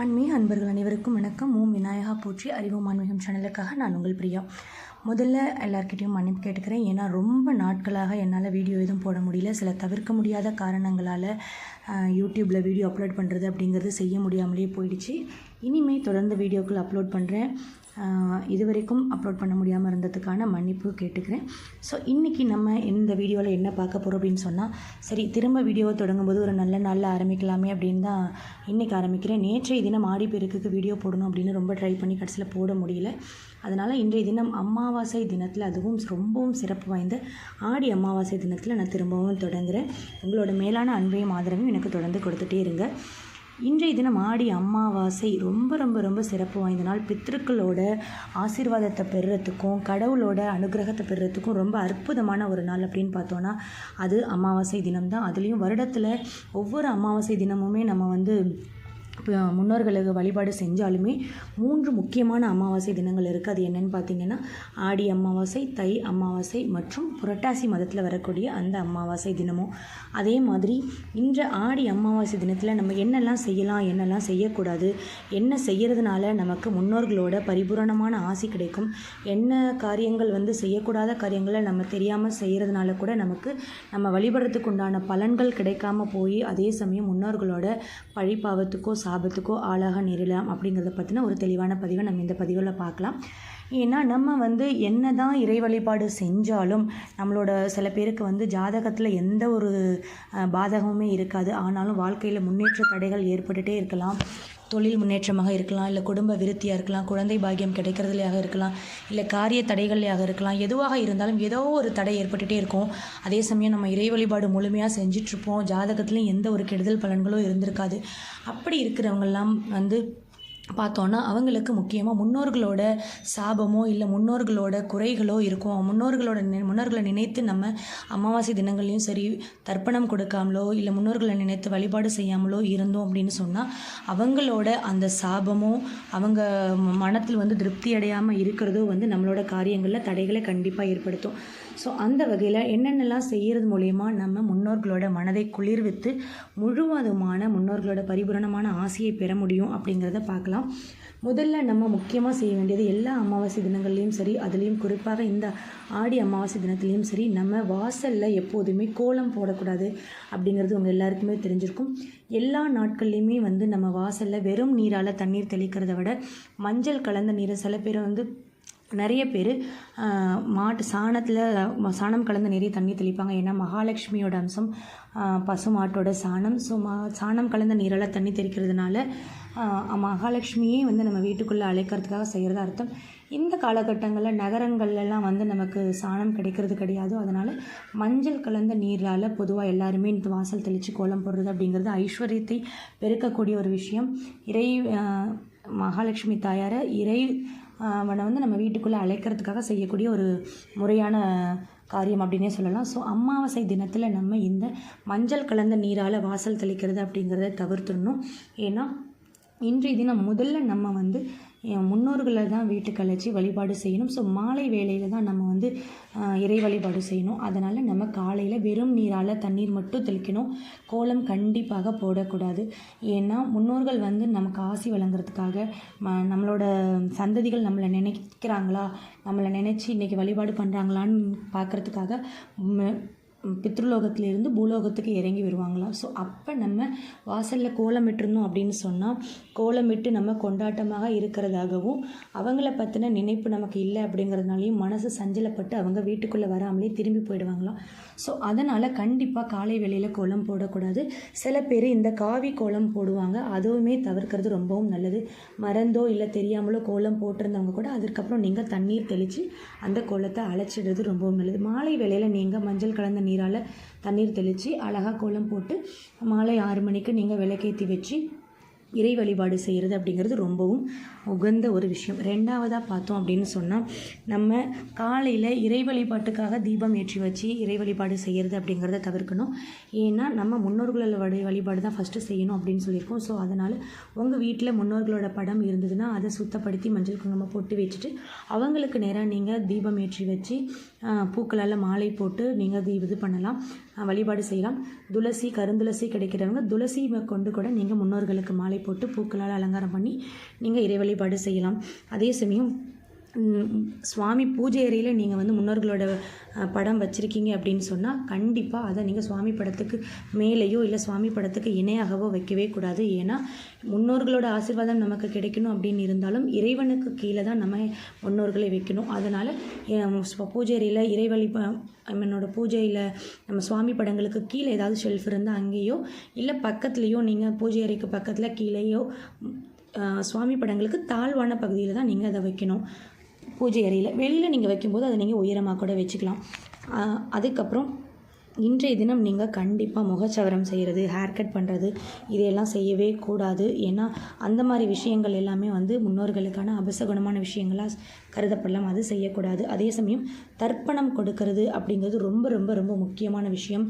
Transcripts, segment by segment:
ஆன்மீக அன்பர்கள் அனைவருக்கும் வணக்கம். ஓம் விநாயகா போற்றி. அறிவோம் ஆன்மீகம் சேனலுக்காக நான் உங்கள் பிரியா. முதல்ல எல்லாருக்கிட்டையும் மன்னிப்பு கேட்டுக்கிறேன். ஏன்னா ரொம்ப நாட்களாக என்னால் வீடியோ எதுவும் போட முடியல. சில தவிர்க்க முடியாத காரணங்களால் யூடியூப்பில் வீடியோ அப்லோட் பண்ணுறது அப்படிங்கிறது செய்ய முடியாமலே போயிடுச்சு. இனிமே தொடர்ந்து வீடியோக்கள் அப்லோட் பண்ணுறேன் இது வரைக்கும் அப்லோட் பண்ண முடியாமல் இருந்ததுக்கான மன்னிப்பு கேட்டுக்கிறேன். ஸோ இன்றைக்கி நம்ம இந்த வீடியோவில் என்ன பார்க்க போகிறோம் அப்படின்னு சொன்னால் சரி திரும்ப வீடியோவை தொடங்கும்போது ஒரு நல்ல நாளில் ஆரம்பிக்கலாமே அப்படின்னு தான் இன்றைக்கி ஆரம்பிக்கிறேன். நேற்றைய தினம் ஆடி பெருக்குக்கு வீடியோ போடணும் அப்படின்னு ரொம்ப ட்ரை பண்ணி கடைசியில் போட முடியல. அதனால் இன்றைய தினம் அமாவாசை தினத்தில் அதுவும் ரொம்பவும் சிறப்பு வாய்ந்த ஆடி அமாவாசை தினத்தில் நான் திரும்பவும் தொடங்குறேன். உங்களோட மேலான அன்பையும் ஆதரவையும் எனக்கு தொடர்ந்து கொடுத்துட்டே இருங்க. இன்றைய தினம் ஆடி அமாவாசை ரொம்ப ரொம்ப ரொம்ப சிறப்பு வாய்ந்த நாள். பித்திருக்களோட ஆசீர்வாதத்தை பெறுறதுக்கும் கடவுளோட அனுகிரகத்தை பெறுறதுக்கும் ரொம்ப அற்புதமான ஒரு நாள் அப்படின்னு பார்த்தோன்னா அது அமாவாசை தினம்தான். அதுலேயும் வருடத்தில் ஒவ்வொரு அமாவாசை தினமுமே நம்ம வந்து முன்னோர்களுக்கு வழிபாடு செஞ்சாலுமே மூன்று முக்கியமான அமாவாசை தினங்கள் இருக்குது அது என்னென்னு பார்த்தீங்கன்னா ஆடி அமாவாசை தை அமாவாசை மற்றும் புரட்டாசி மதத்தில் வரக்கூடிய அந்த அமாவாசை தினமும். அதே மாதிரி இன்ற ஆடி அமாவாசை தினத்தில் நம்ம என்னெல்லாம் செய்யலாம் என்னெல்லாம் செய்யக்கூடாது என்ன செய்கிறதுனால நமக்கு முன்னோர்களோட பரிபூரணமான ஆசை கிடைக்கும் என்ன காரியங்கள் வந்து செய்யக்கூடாத காரியங்களை நம்ம தெரியாமல் செய்கிறதுனால கூட நமக்கு நம்ம வழிபடுறதுக்கு உண்டான பலன்கள் கிடைக்காம போய் அதே சமயம் முன்னோர்களோட பழிப்பாவத்துக்கோ சாபத்துக்கோ ஆளாக நேரிடலாம் அப்படிங்கிறத பற்றின ஒரு தெளிவான பதிவை நம்ம இந்த பதிவில் பார்க்கலாம். ஏன்னா நம்ம வந்து என்ன தான் இறை வழிபாடு செஞ்சாலும் நம்மளோட சில பேருக்கு வந்து ஜாதகத்தில் எந்த ஒரு பாதகமுமே இருக்காது. ஆனாலும் வாழ்க்கையில் முன்னேற்ற தடைகள் ஏற்பட்டுகிட்டே இருக்கலாம். தொழில் முன்னேற்றமாக இருக்கலாம் இல்லை குடும்ப விருத்தியாக இருக்கலாம் குழந்தை பாக்கியம் கிடைக்கிறதுலையாக இருக்கலாம் இல்லை காரிய தடைகள்லையாக இருக்கலாம் எதுவாக இருந்தாலும் ஏதோ ஒரு தடை ஏற்பட்டுகிட்டே இருக்கும். அதே சமயம் நம்ம இறை வழிபாடு முழுமையாக செஞ்சிட்ருப்போம் ஜாதகத்துலேயும் எந்த ஒரு கெடுதல் பலன்களும் இருந்திருக்காது. அப்படி இருக்கிறவங்கெல்லாம் வந்து பார்த்தோன்னா அவங்களுக்கு முக்கியமாக முன்னோர்களோட சாபமோ இல்லை முன்னோர்களோட குறைகளோ இருக்கும். முன்னோர்களோட முன்னோர்களை நினைத்து நம்ம அமாவாசை தினங்கள்லையும் சரி தர்ப்பணம் கொடுக்காமலோ இல்லை முன்னோர்களை நினைத்து வழிபாடு செய்யாமலோ இருந்தோம் அப்படின்னு சொன்னால் அவங்களோட அந்த சாபமோ அவங்க மனத்தில் வந்து திருப்தி அடையாமல் இருக்கிறதோ வந்து நம்மளோட காரியங்களில் தடைகளை கண்டிப்பாக ஏற்படுத்தும். ஸோ அந்த வகையில் என்னென்னலாம் செய்கிறது மூலயமா நம்ம முன்னோர்களோட மனதை குளிர்வித்து முழுவதுமான முன்னோர்களோட பரிபூரணமான ஆசையை பெற முடியும் அப்படிங்கிறத பார்க்கலாம். முதல்ல நம்ம முக்கியமாக செய்ய வேண்டியது எல்லா அமாவாசை தினங்கள்லேயும் சரி அதுலேயும் குறிப்பாக இந்த ஆடி அமாவாசை தினத்துலேயும் சரி நம்ம வாசலில் எப்போதுமே கோலம் போடக்கூடாது அப்படிங்கிறது உங்கள் எல்லாருக்குமே தெரிஞ்சிருக்கும். எல்லா நாட்கள்லேயுமே வந்து நம்ம வாசலில் வெறும் நீரால் தண்ணீர் தெளிக்கிறத விட மஞ்சள் கலந்த நீரை சில பேர் வந்து நிறைய பேர் மாட்டு சாணத்தில் சாணம் கலந்து நிறைய தண்ணி தெளிப்பாங்க. ஏன்னா மகாலட்சுமியோட அம்சம் பசு மாட்டோட சாணம். ஸோ மா சாணம் கலந்த நீரெல்லாம் தண்ணி தெளிக்கிறதுனால மகாலட்சுமியே வந்து நம்ம வீட்டுக்குள்ளே அழைக்கிறதுக்காக செய்கிறது அர்த்தம். இந்த காலகட்டங்களில் நகரங்கள்லாம் வந்து நமக்கு சாணம் கிடைக்கிறது கிடையாது. அதனால் மஞ்சள் கலந்த நீரால் பொதுவாக எல்லாருமே இந்த வாசல் தெளித்து கோலம் போடுறது அப்படிங்கிறது ஐஸ்வர்யத்தை பெருக்கக்கூடிய ஒரு விஷயம். இறை மகாலட்சுமி தாயாரை இறை அவனை வந்து நம்ம வீட்டுக்குள்ளே அழைக்கிறதுக்காக செய்யக்கூடிய ஒரு முறையான காரியம் அப்படின்னே சொல்லலாம். ஸோ அமாவாசை தினத்தில் நம்ம இந்த மஞ்சள் கலந்த நீரால் வாசல் தெளிக்கிறது அப்படிங்கிறத தவிர்த்துடணும். ஏன்னா இன்றைய தினம் முதல்ல நம்ம வந்து முன்னோர்களை தான் வீட்டுக்கு அழைச்சி வழிபாடு செய்யணும். ஸோ மாலை வேளையில் தான் நம்ம வந்து இறை வழிபாடு செய்யணும். அதனால் நம்ம காலையில் வெறும் நீரால் தண்ணீர் மட்டும் தெளிக்கணும். கோலம் கண்டிப்பாக போடக்கூடாது. ஏன்னா முன்னோர்கள் வந்து நமக்கு ஆசி வழங்குறதுக்காக நம்மளோட சந்ததிகள் நம்மளை நினைக்கிறாங்களா? நம்மளை நினச்சி இன்றைக்கி வழிபாடு பண்ணுறாங்களான்னு பார்க்குறதுக்காக பித்ருலோகத்திலிருந்து பூலோகத்துக்கு இறங்கி வருவாங்களாம் ஸோ அப்போ நம்ம வாசலில் கோலமிட்டிருந்தோம் அப்படின்னு சொன்னால் கோலமிட்டு நம்ம கொண்டாட்டமாக இருக்கிறதாகவும் அவங்கள பற்றின நினைப்பு நமக்கு இல்லை அப்படிங்கிறதுனாலையும் மனசு சஞ்சலப்பட்டு அவங்க வீட்டுக்குள்ளே வராமலே திரும்பி போயிடுவாங்களாம் ஸோ அதனால் கண்டிப்பாக காலை வேளையில் கோலம் போடக்கூடாது. சில பேர் இந்த காவி கோலம் போடுவாங்க. அதுவுமே தவிர்க்கிறது ரொம்பவும் நல்லது. மறந்தோ இல்லை தெரியாமலோ கோலம் போட்டிருந்தவங்க கூட அதுக்கப்புறம் நீங்கள் தண்ணீர் தெளித்து அந்த கோலத்தை அழைச்சிடுறது ரொம்பவும் நல்லது. மாலை வேளையில் நீங்கள் மஞ்சள் கலந்த நீர் நீரால் தண்ணீர் தெளித்து அழகாக கோலம் போட்டு மாலை ஆறு மணிக்கு நீங்கள் விளக்கேற்றி வச்சு இறை வழிபாடு செய்கிறது அப்படிங்கிறது ரொம்பவும் உகந்த ஒரு விஷயம். ரெண்டாவதாக பார்த்தோம் அப்படின்னு சொன்னால் நம்ம காலையில் இறை வழிபாட்டுக்காக தீபம் ஏற்றி வச்சு இறை வழிபாடு செய்கிறது அப்படிங்கிறத தவிர்க்கணும். ஏன்னா நம்ம முன்னோர்களோட வழி வழிபாடு தான் ஃபஸ்ட்டு செய்யணும் அப்படின்னு சொல்லியிருக்கோம். ஸோ அதனால் உங்கள் வீட்டில் முன்னோர்களோட படம் இருந்ததுன்னா அதை சுத்தப்படுத்தி மஞ்சள் குங்குமம் போட்டு வச்சுட்டு அவங்களுக்கு நேராக நீங்கள் தீபம் ஏற்றி வச்சு பூக்களால் மாலை போட்டு நீங்கள் இது பண்ணலாம். வழிபாடு செய்யலாம். துளசி கருந்துளசி கிடைக்கிறவங்க துளசி கொண்டு கூட நீங்கள் முன்னோர்களுக்கு மாலை போட்டு பூக்களால் அலங்காரம் பண்ணி நீங்கள் இறை வழிபாடு செய்யலாம். அதே சமயம் சுவாமி பூஜை அறையில் நீங்கள் வந்து முன்னோர்களோட படம் வச்சுருக்கீங்க அப்படின்னு சொன்னால் கண்டிப்பாக அதை நீங்கள் சுவாமி படத்துக்கு மேலேயோ இல்லை சுவாமி படத்துக்கு இணையாகவோ வைக்கவே கூடாது. ஏன்னா முன்னோர்களோட ஆசீர்வாதம் நமக்கு கிடைக்கணும் அப்படின்னு இருந்தாலும் இறைவனுக்கு கீழே தான் நம்ம முன்னோர்களை வைக்கணும். அதனால் பூஜை அறையில் இறைவழி என்னோட பூஜையில் நம்ம சுவாமி படங்களுக்கு கீழே ஏதாவது ஷெல்ஃப் இருந்தால் அங்கேயோ இல்லை பக்கத்துலேயோ நீங்கள் பூஜை அறைக்கு பக்கத்தில் கீழேயோ சுவாமி படங்களுக்கு தாழ்வான பகுதியில் தான் நீங்கள் அதை வைக்கணும். பூஜை அறையில் வெளியில் நீங்கள் வைக்கும்போது அதை நீங்கள் உயரமாக கூட வச்சுக்கலாம். அதுக்கப்புறம் இன்றைய தினம் நீங்கள் கண்டிப்பாக முகச்சவரம் செய்கிறது ஹேர் கட் பண்ணுறது இதையெல்லாம் செய்யவே கூடாது. ஏன்னா அந்த மாதிரி விஷயங்கள் எல்லாமே வந்து முன்னோர்களுக்கான அபசகுணமான விஷயங்களாக கருதப்படலாம். அது செய்யக்கூடாது. அதே சமயம் தர்ப்பணம் கொடுக்கறது அப்படிங்கிறது ரொம்ப ரொம்ப ரொம்ப முக்கியமான விஷயம்.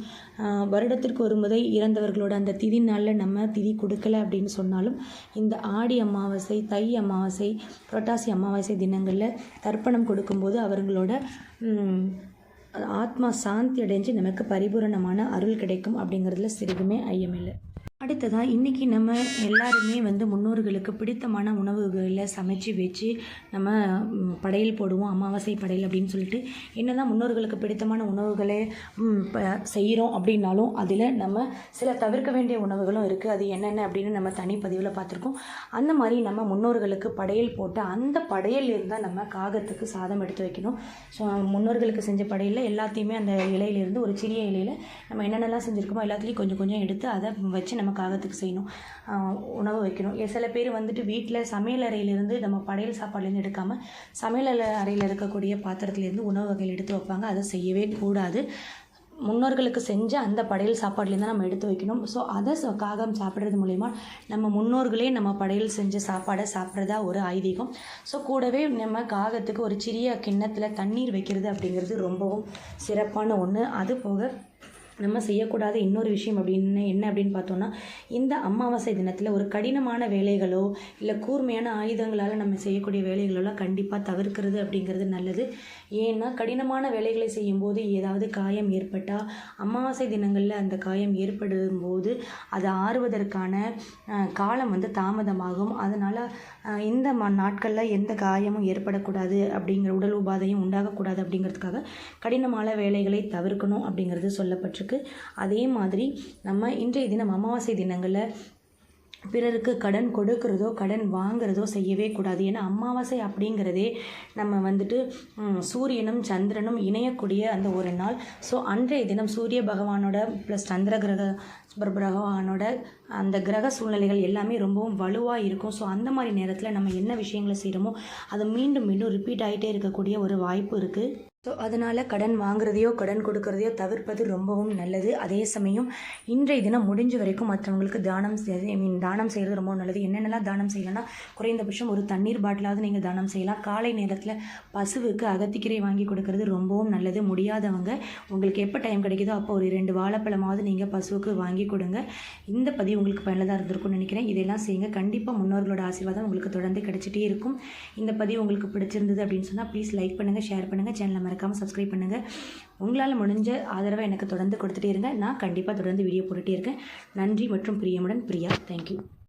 வருடத்திற்கு ஒரு முறை இறந்தவர்களோட அந்த திதி நாளில் நம்ம திதி கொடுக்கல அப்படின்னு சொன்னாலும் இந்த ஆடி அமாவாசை தை அமாவாசை புரட்டாசி அமாவாசை தினங்களில் தர்ப்பணம் கொடுக்கும்போது அவர்களோட ஆத்மா சாந்தி அடைஞ்சு நமக்கு பரிபூரணமான அருள் கிடைக்கும் அப்படிங்கிறதுல சிறிதுமே ஐயமில்லை. அடுத்ததாக இன்றைக்கி நம்ம எல்லாருமே வந்து முன்னோர்களுக்கு பிடித்தமான உணவுகளை சமைச்சு வச்சு நம்ம படையல் போடுவோம் அமாவாசை படையல் அப்படின்னு சொல்லிட்டு. என்ன தான் முன்னோர்களுக்கு பிடித்தமான உணவுகளை செய்கிறோம் அப்படின்னாலும் அதில் நம்ம சில தவிர்க்க வேண்டிய உணவுகளும் இருக்குது அது என்னென்ன அப்படின்னு நம்ம தனிப்பதிவில் பார்த்துருக்கோம். அந்த மாதிரி நம்ம முன்னோர்களுக்கு படையல் போட்டு அந்த படையல் இருந்தால் நம்ம காகத்துக்கு சாதம் எடுத்து வைக்கணும். ஸோ முன்னோர்களுக்கு செஞ்ச படையலில் எல்லாத்தையுமே அந்த இலையிலேருந்து ஒரு சிறிய இலையில் நம்ம என்னென்னலாம் செஞ்சுருக்கோமோ எல்லாத்துலேயும் கொஞ்சம் கொஞ்சம் எடுத்து அதை வச்சு நம்ம காகத்துக்கு செய்யணும். உணவு வைக்கணும். சில பேர் வந்துட்டு வீட்டில் சமையல் அறையிலேருந்து நம்ம படையல் சாப்பாடுலேருந்து எடுக்காமல் சமையல் அறையில் இருக்கக்கூடிய பாத்திரத்துலேருந்து உணவு வகைகள் எடுத்து வைப்பாங்க. அதை செய்யவே கூடாது. முன்னோர்களுக்கு செஞ்ச அந்த படையல் சாப்பாடுலேருந்து நம்ம எடுத்து வைக்கணும். ஸோ அதை ச- காகம் சாப்பிட்றது மூலயமா நம்ம முன்னோர்களே நம்ம படையல் செஞ்ச சாப்பாடை சாப்பிட்றதா ஒரு ஐதீகம். ஸோ கூடவே நம்ம காகத்துக்கு ஒரு சிறிய கிண்ணத்தில் தண்ணீர் வைக்கிறது அப்படிங்கிறது ரொம்பவும் சிறப்பான ஒன்று அது போக நம்ம செய்யக்கூடாத இன்னொரு விஷயம் அப்படின்னு என்ன அப்படின்னு பார்த்தோன்னா இந்த அமாவாசை தினத்தில் ஒரு கடினமான வேலைகளோ இல்லை கூர்மையான ஆயுதங்களால் நம்ம செய்யக்கூடிய வேலைகளெல்லாம் கண்டிப்பாக தவிர்க்கிறது அப்படிங்கிறது நல்லது. ஏன்னா கடினமான வேலைகளை செய்யும்போது ஏதாவது காயம் ஏற்பட்டால் அமாவாசை தினங்களில் அந்த காயம் ஏற்படும் போது அது ஆறுவதற்கான காலம் வந்து தாமதமாகும். அதனால் இந்த ம நாட்களில் எந்த காயமும் ஏற்படக்கூடாது அப்படிங்கிற உடல் உபாதையும் உண்டாகக்கூடாது அப்படிங்கிறதுக்காக கடினமான வேலைகளை தவிர்க்கணும் அப்படிங்கிறது சொல்லப்பட்டிருக்கு. அதே மாதிரி நம்ம இன்றைய தினம் அமாவாசை தினங்களில் பிறருக்கு கடன் கொடுக்கிறதோ கடன் வாங்குறதோ செய்யவே கூடாது. ஏன்னா அமாவாசை அப்படிங்கிறதே நம்ம வந்துட்டு சூரியனும் சந்திரனும் இணையக்கூடிய அந்த ஒரு நாள். ஸோ அன்றைய தினம் சூரிய பகவானோட ப்ளஸ் சந்திர கிரக பகவானோட அந்த கிரக சூழ்நிலைகள் எல்லாமே ரொம்பவும் வலுவாக இருக்கும். ஸோ அந்த மாதிரி நேரத்தில் நம்ம என்ன விஷயங்களை செய்கிறோமோ அது மீண்டும் மீண்டும் ரிப்பீட் ஆகிட்டே இருக்கக்கூடிய ஒரு வாய்ப்பு இருக்குது ஸோ அதனால் கடன் வாங்குறதையோ கடன் கொடுக்கறதையோ தவிர்ப்பது ரொம்பவும் நல்லது. அதே சமயம் இன்றைய தினம் முடிஞ்ச வரைக்கும் மற்றவங்களுக்கு தானம் ஐ மீன் தானம் செய்கிறது ரொம்ப நல்லது. என்னென்னலாம் தானம் செய்யலாம்னா குறைந்தபட்சம் ஒரு தண்ணீர் பாட்டிலாவது நீங்கள் தானம் செய்யலாம். காலை நேரத்தில் பசுவுக்கு அகத்திக்கீரை வாங்கி கொடுக்கறது ரொம்பவும் நல்லது. முடியாதவங்க உங்களுக்கு எப்போ டைம் கிடைக்குதோ அப்போ ஒரு ரெண்டு வாழைப்பழமாவது நீங்கள் பசுவுக்கு வாங்கி கொடுங்க. இந்த பதிவு உங்களுக்கு பயனுள்ளதாக இருந்திருக்கும்னு நினைக்கிறேன். இதெல்லாம் செய்யுங்க. கண்டிப்பாக முன்னோர்களோட ஆசீர்வாதம் உங்களுக்கு தொடர்ந்து கிடைச்சிட்டே இருக்கும். இந்த பதிவு உங்களுக்கு பிடிச்சிருந்தது அப்படின்னு சொன்னால் ப்ளீஸ் லைக் பண்ணுங்கள் ஷேர் பண்ணுங்கள் சேனலை மறக்காமல் சப்ஸ்கிரைப் பண்ணுங்கள் உங்களால் முடிஞ்ச ஆதரவை எனக்கு தொடர்ந்து கொடுத்துட்டே இருங்க. நான் கண்டிப்பாக தொடர்ந்து வீடியோ போட்டுகிட்டே இருக்கேன். நன்றி மற்றும் பிரியமுடன் பிரியா. தேங்க்யூ